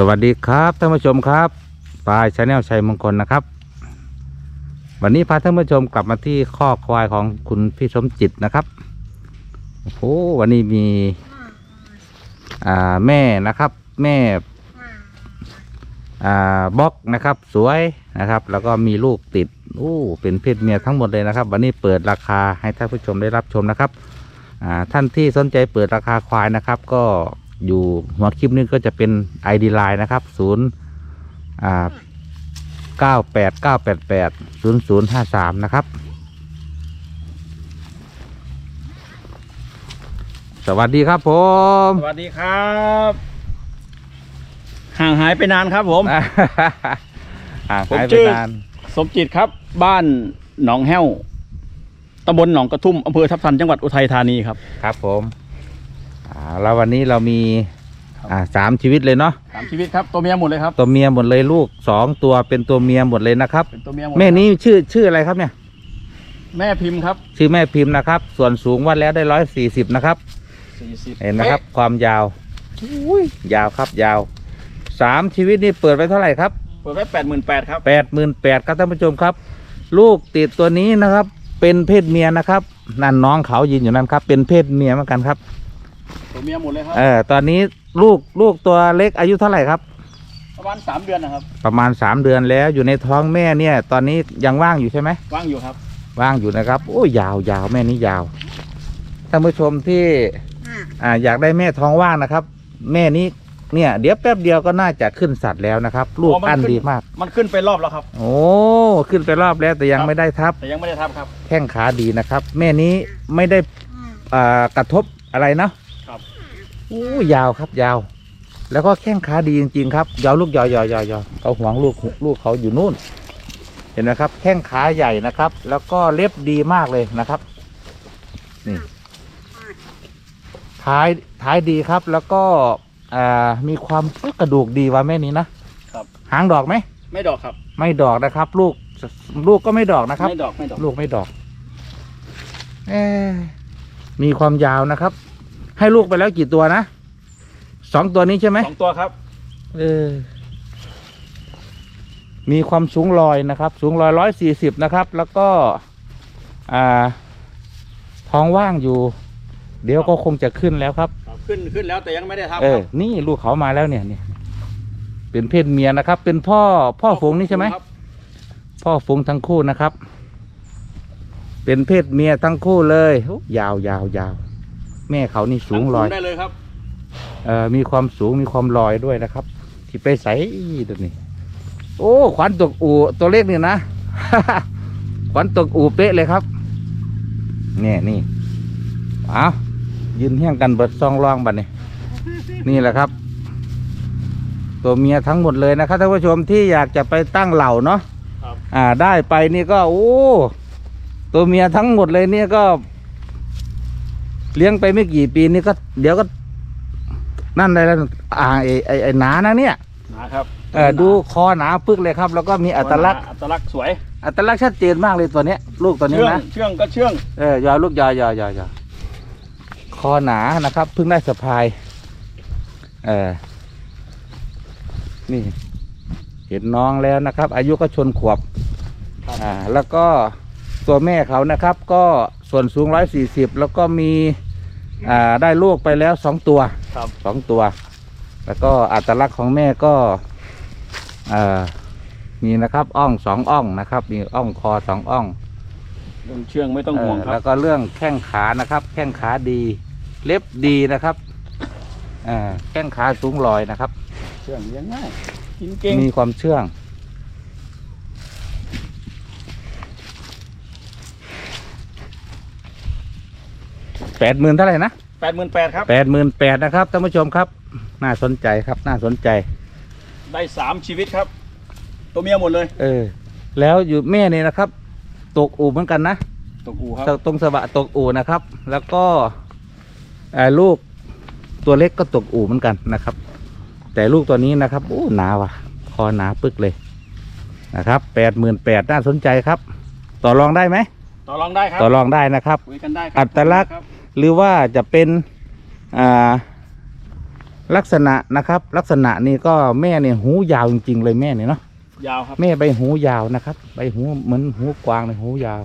สวัสดีครับท่านผู้ชมครับปลายชาแนลชัยมงคลนะครับ วันนี้พาท่านผู้ชมกลับมาที่ข้อควายของคุณพี่สมจิตนะครับโอ้โหวันนี้มีอ่าแม่นะครับ แม่อ่าบล็อกนะครับสวยนะครับ แล้วก็มีลูกติดอู้เป็นเพศเมียทั้งหมดเลยนะครับ วันนี้เปิดราคาให้ท่านผู้ชมได้รับชมนะครับอ่าท่านที่สนใจเปิดราคาควายนะครับ ก็ อยู่หัวคลิปนี้ก็จะเป็น ID Line นะครับศูนย์อ่าเก้าแปดเก้าแปดแปดศูนย์ศูนย์ห้าสามนะครับ สวัสดีครับผมสวัสดีครับ ห่างหายไปนานครับผม ห่างผมหายไปชื่อนาน สมจิตครับบ้านหนองแห้วตำบลหนองกระทุ่มอำเภอทับทันจังหวัดอุทัยธานีครับ ครับผม อ่าแล้ววันนี้เรามีครับอ่าสามชีวิตเลยเนาะสามชีวิตครับตัวเมียหมดเลยครับ ตัวเมียหมดเลยลูกสองตัวเป็นตัวเมียหมดเลยนะครับ เป็นตัวเมียหมดแม่นี้ชื่อชื่ออะไรครับเนี่ย แม่พิมพ์ครับ ชื่อแม่พิมพ์นะครับ ส่วนสูงวัดแล้วได้ร้อยสี่สิบนะครับสี่สิบเห็นนะครับ ความยาวอุ้ยยาวครับยาวสามชีวิตนี่เปิดไว้เท่าไหร่ครับเปิดไว้แปดหมื่นแปดครับแปดหมื่นแปดครับท่านผู้ชมครับ ลูกติดตัวนี้นะครับ เป็นเพศเมียนะครับ นั่นน้องเขายืนอยู่นั่นครับ เป็นเพศเมียเหมือนกันครับ ตัวเมียหมดเลยครับ เออตอนนี้ลูกลูกตัวเล็กอายุเท่าไหร่ครับ ประมาณสามเดือนนะครับ ประมาณสามเดือนแล้วอยู่ในท้องแม่เนี่ย ตอนนี้ยังว่างอยู่ใช่ไหมว่างอยู่ครับ ว่างอยู่นะครับ โอ้ยยาวยาวแม่นี้ยาวท่านผู้ชมที่อ่าอยากได้แม่ท้องว่างนะครับ แม่นี้เนี่ยเดี๋ยวแป๊บเดียวก็น่าจะขึ้นสัตว์แล้วนะครับ ลูกอ๋อมันอันขึ้นดีมาก มันขึ้นไปรอบแล้วครับ โอ้ขึ้นไปรอบแล้วแต่ยังครับไม่ได้ทับ แต่ยังไม่ได้ทับครับ แข้งขาดีนะครับ แม่นี้ไม่ได้อ่ากระทบอะไรนะครับ โอ้ยาวครับยาว แล้วก็แข้งขาดีจริงๆครับยาวลูกยาวยาวยาวยาวเขาหวงลูกลูกเขาอยู่นู่น เห็นไหมครับ แข้งขาใหญ่นะครับ แล้วก็เล็บดีมากเลยนะครับนี่ท้ายท้ายดีครับ แล้วก็อ่ามีความกระดูกดีว่าแม่นี้นะครับ หางดอกไหมไม่ดอกครับ ไม่ดอกนะครับ ลูกลูกก็ไม่ดอกนะครับ ไม่ดอกไม่ดอก ลูกไม่ดอกเอ๊ะมีความยาวนะครับ ให้ลูกไปแล้วกี่ตัวนะสองตัวนี้ใช่ไหมสองตัวครับ เออ มีความสูงลอยนะครับ สูงลอยร้อยสี่สิบนะครับ แล้วก็ อ่า ท้องว่างอยู่ เดี๋ยวก็คงจะขึ้นแล้วครับ ขึ้นขึ้นแล้วแต่ยังไม่ได้ทับเอคอ รับนี่ลูกเขามาแล้วเนี่ยเนี่ยเป็นเพศเมียนะครับ เป็นพ่อพ่อฝูงนี่ใช่ไหม ครับพ่อฝูงทั้งคู่นะครับ เป็นเพศเมียทั้งคู่เลยโอ้ยาวยาวยาว แม่เขานี่สูงลอยได้เลยครับเอ่อมีความสูงมีความลอยด้วยนะครับ ที่ไปใส่ตัวนี้ โอ้ขวัญตกอูตัวเล็กนี่นะ ขวัญตกอูเป๊ะเลยครับนี่นี่เอายืนเฮี้ยงกันเบิดซองร่องบัดนี้นี่แหละครับ ตัวเมียทั้งหมดเลยนะครับท่านผู้ชมที่อยากจะไปตั้งเหล่าเนาะครับอ่าได้ไปนี่ก็โอ้ตัวเมียทั้งหมดเลยเนี่ยก็ เลี้ยงไปไม่กี่ปีนี่ก็ เดี๋ยวก็ นั่นอะไรแล้วอ่าไอ้ไอ้ไอ้หนานะเนี่ยนะครับเออดูคอหนาปึกเลยครับ แล้วก็มีอัตลักษณ์อัตลักษณ์สวย อัตลักษณ์ชัดเจนมากเลยตัวเนี้ย ลูกตัวนี้เชื่องนะเชื่องก็เชื่องเออยาวลูกยาวยาวยาวยาวคอหนานะครับเพิ่งได้สะพายเออนี่ เห็นน้องแล้วนะครับ อายุก็ชนขวบครับอ่าแล้วก็ตัวแม่เขานะครับ ก็ส่วนสูงร้อยสี่สิบแล้วก็มี อ่าได้ลูกไปแล้วสองตัวครับ สองตัว แล้วก็อัตลักษณ์ของแม่ก็เอ่อมีนะครับอ่องสองอ่องนะครับ มีอ่องคอสองอ่องเรื่องเชื่องไม่ต้องห่วงเออครัแล้บ วก็เรื่องแข้งขานะครับ แข้งขาดี เล็บดีนะครับเอ่อแข้งขาสูงลอยนะครับ เชื่องเลี้ยงง่าย กินเก่งมีความเชื่อง แปดหมื่นเท่าไหร่นะแปดหมื่นแปดครับ แปดหมื่นแปดนะครับท่านผู้ชมครับ น่าสนใจครับ น่าสนใจ ได้สามชีวิตครับ ตัวเมียหมดเลย เออ แล้วอยู่แม่นี่นะครับ ตกอู่เหมือนกันนะตัวกูครับตรงสะบะตกอู่นะครับ แล้วก็เอ่อลูกตัวเล็กก็ตกอู่เหมือนกันนะครับ แต่ลูกตัวนี้นะครับโอ้หนาว่ะ คอหนาปึกเลยนะครับแปดหมื่นแปดน่าสนใจครับ ต่อรองได้ไหมต่อรองได้ครับ ต่อรองได้นะครับคุยกันได้ครัอัตลักษณ์ครับ หรือว่าจะเป็นอ่าลักษณะนะครับ ลักษณะนี้ก็แม่เนี่ยหูยาวจริง ๆ เลยแม่เนี่ยเนาะยาวครับแม่ใบหูยาวนะครับ ใบหูเหมือนหูกวางเลยหูยาว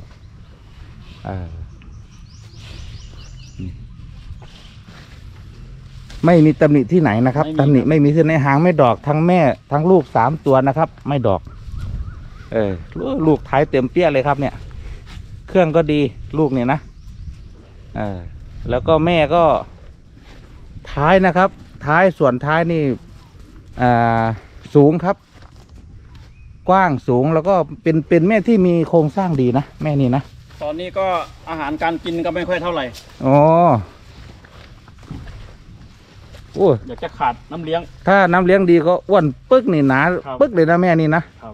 อ่าไม่มีตำหนิที่ไหนนะครับตำหนิไม่มีที่ไหนหางไม่ดอกทั้งแม่ทั้งลูกสามตัวนะครับ ไม่ดอก เออลูกลูกท้ายเต็มเปี้ยเลยครับเนี่ย เครื่องก็ดีลูกเนี่ยนะเออ แล้วก็แม่ก็ท้ายนะครับ ท้ายส่วนท้ายนี่อ่าสูงครับ กว้างสูงแล้วก็เป็นเป็นแม่ที่มีโครงสร้างดีนะแม่นี่นะตอนนี้ก็อาหารการกินก็ไม่ค่อยเท่าไหร่อ๋อโอ้อยากจะขาดน้ำเลี้ยง ถ้าน้ำเลี้ยงดีก็อ้วนปึ๊กนี่หนาครับปึ๊กเลยนะแม่นี่นะครับ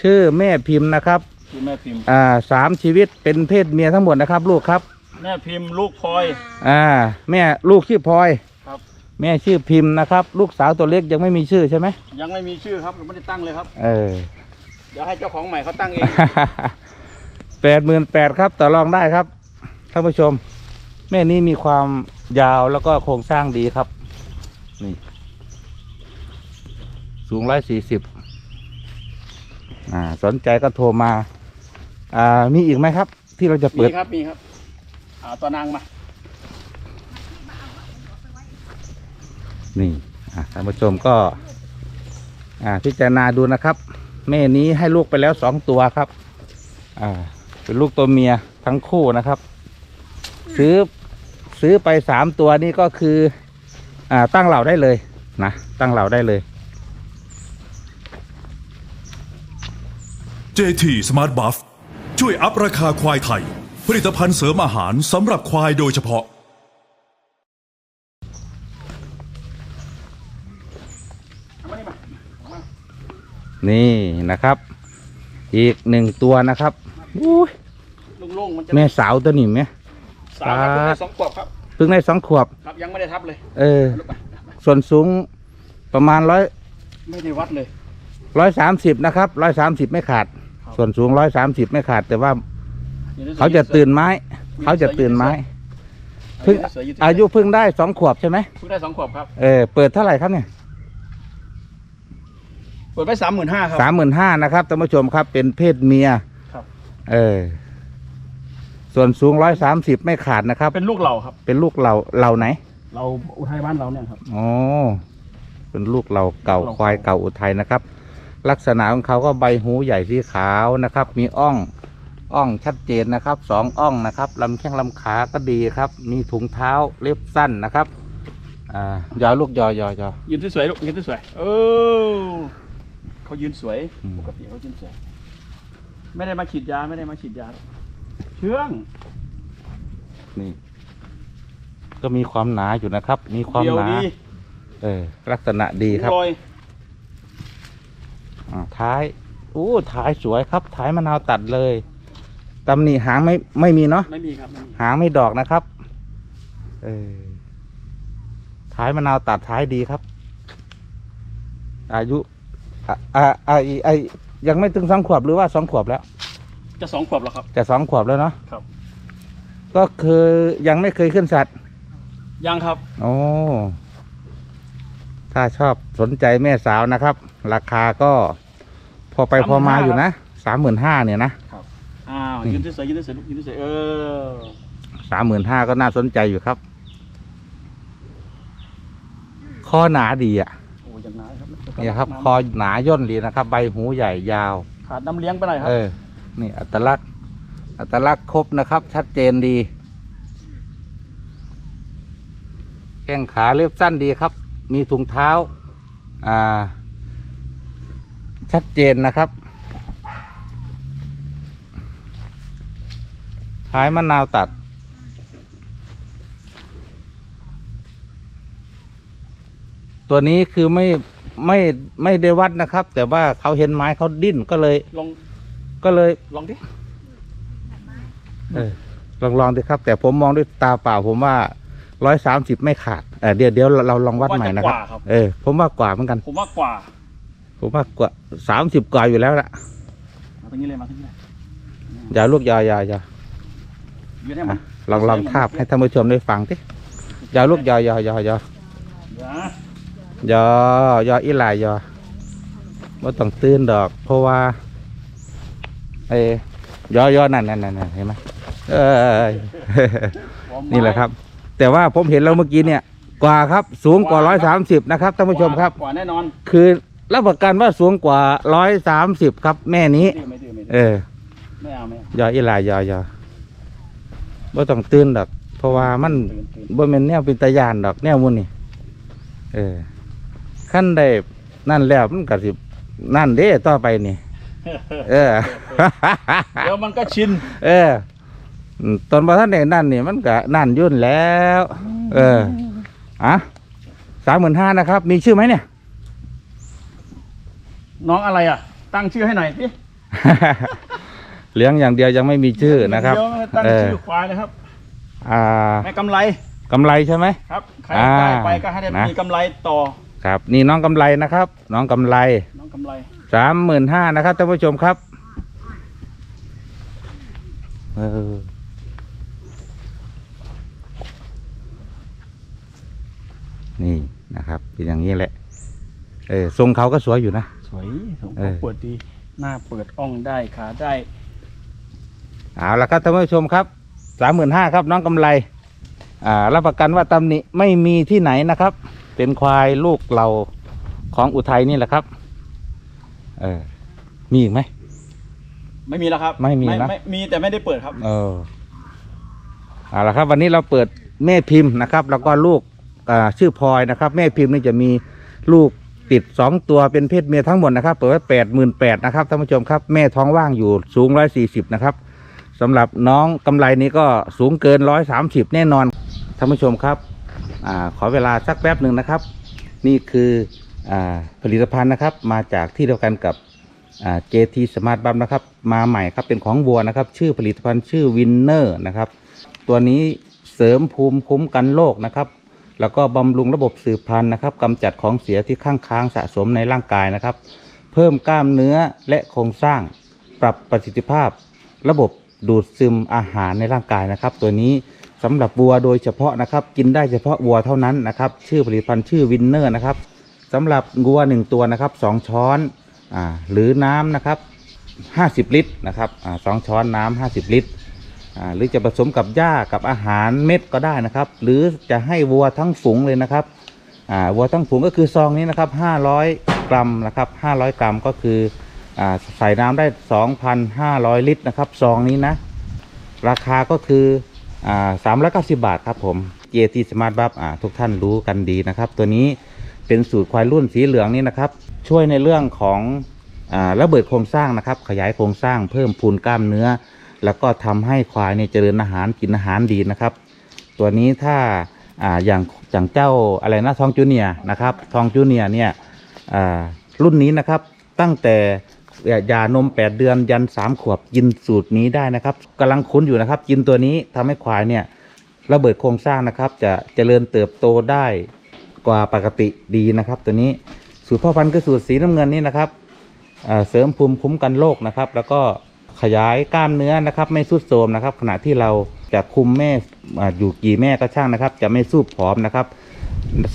ชื่อแม่พิมพ์นะครับคือแม่พิมพ์อ่าสามชีวิตเป็นเพศเมียทั้งหมดนะครับ ลูกครับ แม่พิมพ์ลูกพลอย อ่า แม่ลูกชื่อพลอยครับ แม่ชื่อพิมพ์นะครับ ลูกสาวตัวเล็กยังไม่มีชื่อใช่ไหมยังไม่มีชื่อครับยังไม่ได้ตั้งเลยครับ เออ เดี๋ยวให้เจ้าของใหม่เขาตั้งเอง แปดหมื่นแปดครับต่อรองได้ครับท่านผู้ชม แม่นี้มีความยาวแล้วก็โครงสร้างดีครับ นี่ สูงร้อยสี่สิบอ่า สนใจก็โทรมา อ่า มีอีกไหมครับ ที่เราจะมีเปิด ครับมีครับ เอาตัวนางมา นี่ อะท่านผู้ชมก็ อ่าพิจารณาดูนะครับ แม่นี้ให้ลูกไปแล้วสองตัวครับ อ่า เป็นลูกตัวเมียทั้งคู่นะครับ ซื้อซื้อไปสามตัวนี่ก็คือ อ่า ตั้งเหล่าได้เลยนะ ตั้งเหล่าได้เลย JT Smart Buff ช่วยอัพราคาควายไทยผ ลิตภัณฑ์เสริมอาหารสำหรับควายโดยเฉพาะเอามานี่มามานี่นะครับ อีกหนึ่งตัวนะครับอุ้ยลุงๆมันจะแม่สาวตัวนี้ไหม สาวครับเพิ่งได้สองขวบครับเพิ่งได้สองขวบ ครับยังไม่ได้ทับเลยเออลูกไปส่วนสูงประมาณร้อยไม่ได้วัดเลย ร้อยสามสิบนะครับร้อยสามสิบไม่ขาดครับส่วนสูงร้อยสามสิบไม่ขาด แต่ว่าอยู่ในสวย เขาจะตื่นไม้ เขาจะตื่นไม้เพิ่งสวยๆอายุเพิ่งได้สองขวบใช่ไหมเพิ่งได้สองขวบครับเออเปิดเท่าไหร่ครับเนี่ยเปิดไปสามหมื่นห้าครับสามหมื่นห้านะครับท่านผู้ชมครับ เป็นเพศเมียครับเออส่วนสูงร้อยสามสิบไม่ขาดนะครับ เป็นลูกเหล่าครับ เป็นลูกเหล่าเหล่าไหน เราอุทัยบ้านเราเนี่ยครับอ๋อเป็นลูกเหล่าเก่าลูกเหล่าควายเก่าอุทัยนะครับ ลักษณะของเขาก็ใบหูใหญ่สีขาวนะครับ มีอ่อง อ่องชัดเจนนะครับสองอ่องนะครับลำแข้งลำขาก็ดีครับ มีถุงเท้าเล็บสั้นนะครับอ่ายอลูกยอยอยอยืนสวยๆลูกยืนสวยๆเออเขายืนสวยอืมปกติเขายืนสวยไม่ได้มาฉีดยาไม่ได้มาฉีดยา เชื่องนี่ ก็มีความหนาอยู่นะครับ มีความเดียวหนาดีเออลักษณะดีครับรอยอ่าท้ายอู้ท้ายสวยครับ ท้ายมะนาวตัดเลย ตำหนิหางไม่ไม่มีเนาะไม่มีครับไม่มีหางไม่ดอกนะครับ เออท้ายมะนาวตัดท้ายดีครับ อายุอ่าอ่าอ่าอีไอยังไม่ถึงสองขวบหรือว่าสองขวบแล้ว จะสองขวบแล้วครับ จะสองขวบแล้วเนาะครับ ก็คือยังไม่เคยขึ้นสัตว์ยังครับ โอ้ถ้าชอบสนใจแม่สาวนะครับ ราคาก็พอไปพอมาอยู่นะสามหมื่นห้าเนี่ยนะอ้าวนี่ ยืนสวยๆยืนสวยๆลูกยืนสวยๆเออสามหมื่นห้าก็น่าสนใจอยู่ครับ ข้อหนาดีอะโอ้ยยังน้อยครับเนี่ยครับคอหนาย่นดีนะครับ ใบหูใหญ่ยาว ขาดน้ำเลี้ยงไปหน่อยครับเออ นี่อัตลักษณ์ อัตลักษณ์ครบนะครับ ชัดเจนดี แข้งขาเรียบสั้นดีครับ มีถุงเท้า อ่า ชัดเจนนะครับ ท้ายมะนาวตัด ตัวนี้คือไม่ไม่ไม่ได้วัดนะครับ แต่ว่าเขาเห็นไม้เขาดิ้นก็เลย ลองก็เลยลองดิเออลองลองดูครับ แต่ผมมองด้วยตาเปล่า ผมว่าร้อยสามสิบไม่ขาดเออเดี๋ยวเดี๋ยวเราเราลองวัดใหม่นะคว่ารับจะกว่าครับ เออ ผมว่ากว่าเหมือนกัน ผมว่ากว่า ผมว่ากว่าสามสิบกว่าอยู่แล้วล่ะมาตรงนี้เลยมาตรงนี้เลยอย่าลูกอยาอยาอยา ยืนให้อะมันลองลองทาบให้ท่านผู้ชมได้ฟังสิอย่าลูกอยาอยาอยาอยาอย่ายอยออีหลายยอว่าต้องตื่นดอก เพราะว่าไอ้ยอยอนั่นนั่นนั่นนั่นเห็นไหมเอ้ยนี่แหละครับ แต่ว่าผมเห็นแล้วเมื่อกี้เนี่ย กว่าครับสูงกว่าร้อยสามสิบนะครับท่านผู้ชมครับ กว่าแน่นอนคือรับประกันว่าสูงกว่าร้อยสามสิบครับแม่นี้ ไม่ดื้อไม่ดื้อไม่เอดื้ออไม่เอาไม่เอายออีหลายยอยอ ว่าต้องตื่นดอก เพราะว่ามันตื่นตื่นบ่แม่นแนวเป็นตะยานดอกแนวมุนนี่เออขั้นได้นั่นแล้วมันก็สินั่นเด้ต่อไปนี่ เออ เดี๋ยวมันก็ชิน เอออืมตอนบ่ท่านได้นั่นนี่มันก็นั่นยุ่นแล้ว เอออะสามหมื่นห้านะครับ มีชื่อไหมเนี่ย น้องอะไรอะ ตั้งชื่อให้หน่อยสิ เลี้ยงอย่างเดียวยังไม่มีชื่อนะครับเดี๋ยวตั้งเออชื่อควายนะครับอ่าแม่กำไรกำไรใช่ไหมครับใครอ่าได้ไปก็ให้ได้นะมีกำไรต่อครับ นี่น้องกำไรนะครับ น้องกำไรน้องกำไรสามหมื่นห้านะครับท่านผู้ชมครับเออนี่นะครับเป็นอย่างนี้แหละ เออทรงเขาก็สวยอยู่นะ สวยสมเออเปิดดี หน้าเปิดอ่องได้ขาได้ เอาละครับท่านผู้ชมครับสามหมื่นห้าครับน้องกำไรอ่ารับประกันว่าตำหนิไม่มีที่ไหนนะครับ เป็นควายลูกเราของอุทัยนี่แหละครับ เออมีอีกไหม ไม่มีแล้วครับไม่มีนะไม่มีแต่ไม่ได้เปิดครับ เออเอาละครับ วันนี้เราเปิดแม่พิมพ์นะครับ แล้วก็ลูกอ่าชื่อพลอยนะครับ แม่พิมพ์นี่จะมีลูกติดสองตัวเป็นเพศเมียทั้งหมดนะครับ เปิดไว้แปดหมื่นแปดนะครับท่านผู้ชมครับ แม่ท้องว่างอยู่สูงร้อยสี่สิบนะครับ สำหรับน้องกำไรนี้ก็สูงเกินร้อยสามสิบแน่นอนท่านผู้ชมครับอขอเวลาสักแป๊บหนึ่งนะครับ นี่คืออผลิตภัณฑ์นะครับ มาจากที่เดียวกันกับเจทีสมาร์ทบัมนะครับ มาใหม่ครับเป็นของวัวนะครับ ชื่อผลิตภัณฑ์ชื่อวินเนอร์นะครับ ตัวนี้เสริมภูมิคุ้มกันโรคนะครับ แล้วก็บำรุงระบบสืบพันธุ์นะครับกำจัดของเสียที่ข้างค้างสะสมในร่างกายนะครับ เพิ่มกล้ามเนื้อและโครงสร้าง ปรับประสิทธิภาพ ระบบ ดูดซึมอาหารในร่างกายนะครับ ตัวนี้สำหรับวัวโดยเฉพาะนะครับ กินได้เฉพาะวัวเท่านั้นนะครับ ชื่อผลิตภัณฑ์ชื่อวินเนอร์นะครับสำหรับวัวหนึ่งตัวนะครับสองช้อนอ่าหรือน้ำนะครับ50ลิตรนะครับอาสองช้อนน้ำ50ลิตรอ่าหรือจะผสมกับหญ้ากับอาหารเม็ดก็ได้นะครับ หรือจะให้วัวทั้งฝูงเลยนะครับอ่าวัวทั้งฝูงก็คือซองนี้นะครับ500 กรัมนะครับ500 กรัมก็คือ ใส่น้ำได้ 2,500 ลิตรนะครับซองนี้นะ ราคาก็คืออ่า390บาทครับผม GT Smart Buff อ่าทุกท่านรู้กันดีนะครับ ตัวนี้เป็นสูตรควายรุ่นสีเหลืองนี่นะครับ ช่วยในเรื่องของอ่าระเบิดโครงสร้างนะครับ ขยายโครงสร้างเพิ่มพูนกล้ามเนื้อ แล้วก็ทำให้ควายเนี่ยเจริญอาหารกินอาหารดีนะครับ ตัวนี้ถ้าออย่างอย่างเจ้าอะไรนะทองจูเนียนะครับทองจูเนียเนี่ยรุ่นนี้นะครับตั้งแต่ ยานม 8 เดือนยัน 3 ขวบกินสูตรนี้ได้นะครับกำลังคุ้นอยู่นะครับ กินตัวนี้ทำให้ควายเนี่ยระเบิดโครงสร้างนะครับ จะเจริญเติบโตได้กว่าปกติดีนะครับ ตัวนี้สูตรพ่อพันธุ์คือสูตรสีน้ำเงินนี่นะครับเสริมภูมิคุ้มกันโรคนะครับ แล้วก็ขยายกล้ามเนื้อนะครับ ไม่สุดโทมนะครับ ขณะที่เราจะคุมแม่ออยู่กี่แม่ก็ช่างนะครับ จะไม่สูบผอมนะครับ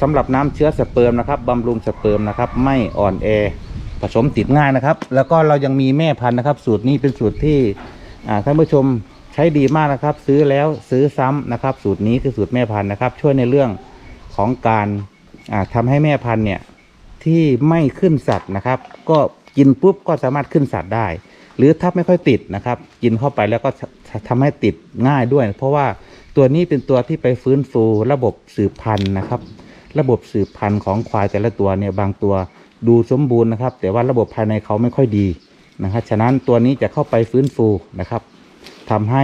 สำหรับน้ำเชื้อสเปิร์มนะครับบำรุงสเปิร์มนะครับ ไม่อ่อนแอ ผสมติดง่ายนะครับ แล้วก็เรายังมีแม่พันธุ์นะครับ สูตรนี้เป็นสูตรที่อ่าท่านผู้ชมใช้ดีมากนะครับ ซื้อแล้วซื้อซ้ำนะครับ สูตรนี้คือสูตรแม่พันธุ์นะครับ ช่วยในเรื่องของการอ่าทำให้แม่พันธุ์เนี่ยที่ไม่ขึ้นสัตว์นะครับ ก็กินปุ๊บก็สามารถขึ้นสัตว์ได้ หรือถ้าไม่ค่อยติดนะครับ กินเข้าไปแล้วก็ททำให้ติดง่ายด้วย เพราะว่าตัวนี้เป็นตัวที่ไปฟื้นฟูระบบสืบพันธุ์นะครับ ระบบสืบพันธุ์ของควายแต่ละตัวเนี่ยบางตัว ดูสมบูรณ์นะครับ แต่ว่าระบบภายในเขาไม่ค่อยดีนะครับฉะนั้นตัวนี้จะเข้าไปฟื้นฟูนะครับทำให้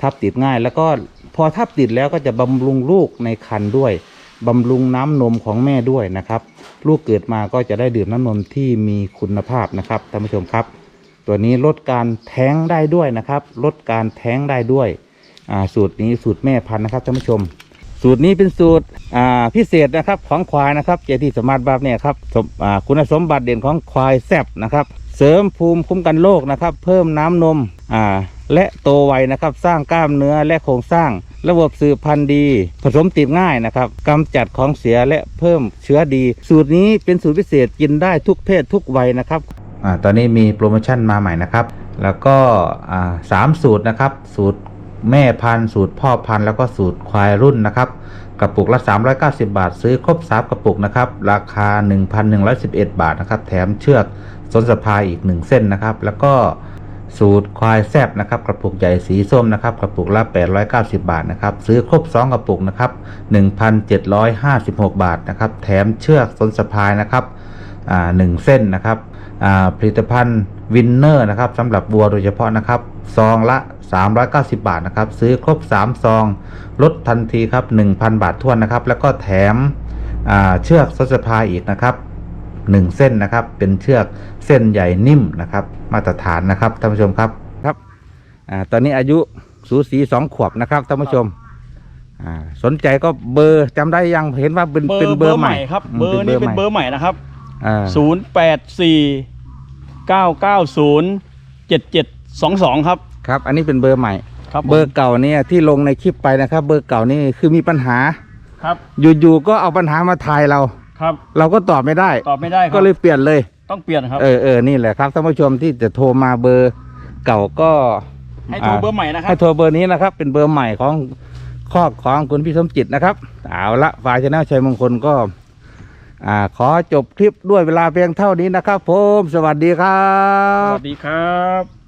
ทับติดง่าย แล้วก็พอทับติดแล้วก็จะบำรุงลูกในครรภ์ด้วยบำรุงน้ำนมของแม่ด้วยนะครับ ลูกเกิดมาก็จะได้ดื่มน้ำนมที่มีคุณภาพนะครับท่านผู้ชมครับ ตัวนี้ลดการแท้งได้ด้วยนะครับ ลดการแท้งได้ด้วยสูตรนี้สูตรแม่พันธุ์นะครับท่านผู้ชม สูตรนี้เป็นสูตรพิเศษนะครับของควายนะครับเจที่สมาร์ทบัฟเนี่ยครับคุณสมบัติเด่นของควายแซบนะครับ เสริมภูมิคุ้มกันโรคนะครับ เพิ่มน้ำนมและโตไวนะครับ สร้างกล้ามเนื้อและโครงสร้าง ระบบสืบพันธุ์ดี ผสมติดง่ายนะครับกำจัดของเสียและเพิ่มเชื้อดี สูตรนี้เป็นสูตรพิเศษกินได้ทุกเพศทุกวัยนะครับอตอนนี้มีโปรโมชั่นมาใหม่นะครับ แล้วก็สามสูตรนะครับ สูตร แม่พันธุ์สูตรพ่อพันธุ์แล้วก็สูตรควายรุ่นนะครับกระปุกละ 390 บาท ซื้อครบ3กระปุกนะครับราคา 1,111 บาทนะครับแถมเชือกสนสะพายอีก 1 เส้นนะครับ แล้วก็สูตรควายแซบนะครับกระปุกใหญ่สีส้มนะครับกระปุกละ890 บาทนะครับซื้อครบ 2 กระปุกนะครับ1,756 บาทนะครับแถมเชือกสนสะพายนะครับอ่าหนึ่งเส้นนะครับ ผลิตภัณฑ์วินเนอร์นะครับสำหรับวัวโดยเฉพาะนะครับซองละ 390 บาทนะครับซื้อครบ 3 ซอง ลดทันทีครับ 1,000 บาททวนนะครับ แล้วก็แถมอ่าเชือกสดสะพายอีกนะครับ1เส้นนะครับเป็นเชือกเส้นใหญ่นิ่มนะครับมาตรฐานนะครับท่านผู้ชมครับครับอ่าตอนนี้อายุสูสีสองขวบนะครับท่านผู้ชมอ่าสนใจก็เบอร์จำได้ยังเห็นว่าเป็นเบอเป็นร์เบเบออร์ร์ใหใหม่ม่ครับมเบอร์นี้เป็นใหม่เบอร์ใหม่นะครับอ่าศูนย์แปดสี่ เก้าเก้าศูนย์เจ็ดเจ็ดสองสองครับ ครับ อันนี้เป็นเบอร์ใหม่ ครับผมเบอร์เก่าเนี่ยที่ลงในคลิปไปนะครับ เบอร์เก่านี่คือมีปัญหา ครับอยู่ๆก็เอาปัญหามาทายเรา ครับเราก็ตอบไม่ได้ ตอบไม่ได้ครับก็เลยเปลี่ยนเลย ต้องเปลี่ยนครับ เออเออนี่แหละครับท่านผู้ชมที่จะโทรมาเบอร์เก่าก็ให้โทรเบอร์ใหม่นะครัให้บโทรเบอร์นี้นะครับ เป็นเบอร์ใหม่ของข้อของคุณพี่สมจิตนะครับ เอาละฝ่ายชนะชัยมงคลก็ อ่าขอจบคลิปด้วยเวลาเพียงเท่านี้นะครับผม สวัสดีครับ สวัสดีครับ